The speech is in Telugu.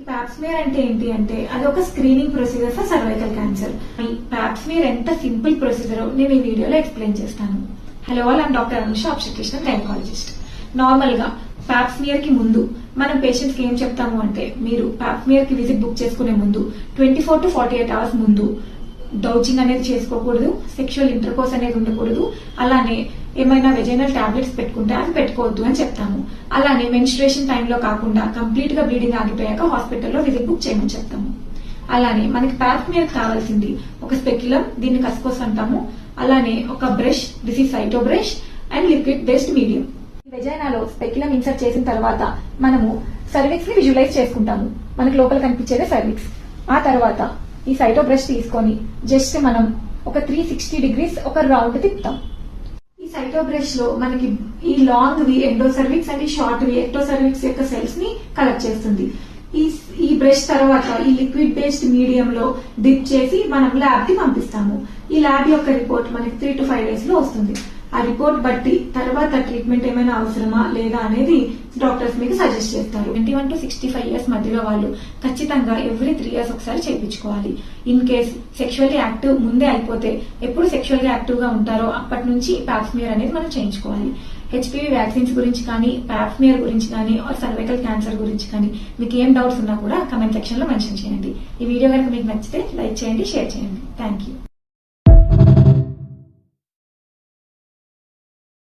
ఈ ప్యాప్స్మియర్ అంటే ఏంటి అంటే అది ఒక screening procedure for cervical cancer ఈ ప్యాప్స్మియర్ ఎంత సింపుల్ ప్రొసీజర్ నేను ఈ వీడియోలో ఎక్స్ప్లెయిన్ చేస్తాను. Hello all I'm doctor Anusha obstetrician gynaecologist నార్మల్గా ప్యాప్స్మియర్కి ముందు మనం పేషెంట్స్కి ఏం చెప్తాము అంటే మీరు ప్యాప్స్మియర్కి విజిట్ బుక్ చేసుకునే ముందు twenty four to forty eight hours ముందు డౌచింగ్ అనేది చేసుకోకూడదు సెక్షువల్ ఇంటర్కోర్స్ అనేది ఉండకూడదు. అలానే ఏమైనా వెజైనల్ టాబ్లెట్స్ పెట్టుకుంటే అవి పెట్టుకోవద్దు అని చెప్తాము. అలానే మెన్స్ట్రేషన్ టైంలో కాకుండా కంప్లీట్గా బ్లీడింగ్ ఆగిపోయాక హాస్పిటల్లో విజిట్ బుక్ చేయమని చెప్తాము. అలానే మనకి మీద కావాల్సింది. ఒక స్పెక్యులం దీన్ని కస్కోస్ అంటాము. అలానే ఒక బ్రష్ దిస్ ఈ cytobrush and liquid based medium వెజైనాలో speculum insert చేసిన తర్వాత మనము సర్విక్స్ని విజువలైజ్ చేసుకుంటాము. మనకి లోపల కనిపించేదే సర్విక్స్ ఆ తర్వాత ఈ సైటో బ్రష్ తీసుకొని జస్ట్ మనం ఒక త్రీ సిక్స్టీ డిగ్రీస్ ఒక రౌండ్ తిప్పుతాం. సైటోబ్రష్ సైటో బ్రష్లో మనకి ఈ లాంగ్ వి ఎండో సర్విక్స్ అండ్ ఈ షార్ట్ వి ఎక్టో సర్విక్స్ యొక్క సెల్స్ని కలెక్ట్ చేస్తుంది. ఈ ఈ బ్రష్ తర్వాత ఈ లిక్విడ్ బేస్డ్ మీడియం లో డిప్ చేసి మనం ల్యాబ్కి పంపిస్తాము. ఈ ల్యాబ్ యొక్క రిపోర్ట్ మనకి త్రీ టు ఫైవ్ డేస్లో వస్తుంది. ఆ రిపోర్ట్ బట్టి తర్వాత ట్రీట్మెంట్ ఏమైనా అవసరమా లేదా అనేది డాక్టర్స్ మీకు సజెస్ట్ చేస్తారు. Twenty one to sixty five years మధ్యలో వాళ్ళు ఖచ్చితంగా ఎవ్రీ త్రీ ఇయర్స్ ఒకసారి చేయించుకోవాలి. ఇన్ కేస్ సెక్షువల్లీ యాక్టివ్ ముందే అయిపోతే ఎప్పుడు సెక్షువల్ యాక్టివ్గా ఉంటారో అప్పటి నుంచి ప్యాప్స్మియర్ అనేది మనం చేయించుకోవాలి. హెచ్పివి వ్యాక్సిన్స్ గురించి కానీ ప్యాప్స్మియర్ గురించి కానీ ఆర్ సర్వైకల్ క్యాన్సర్ గురించి కానీ మీకు ఏం డౌట్స్ ఉన్నా కూడా కమెంట్ సెక్షన్లో మెన్షన్ చేయండి. ఈ వీడియో కనుక మీకు నచ్చితే లైక్ చేయండి షేర్ చేయండి. Thank you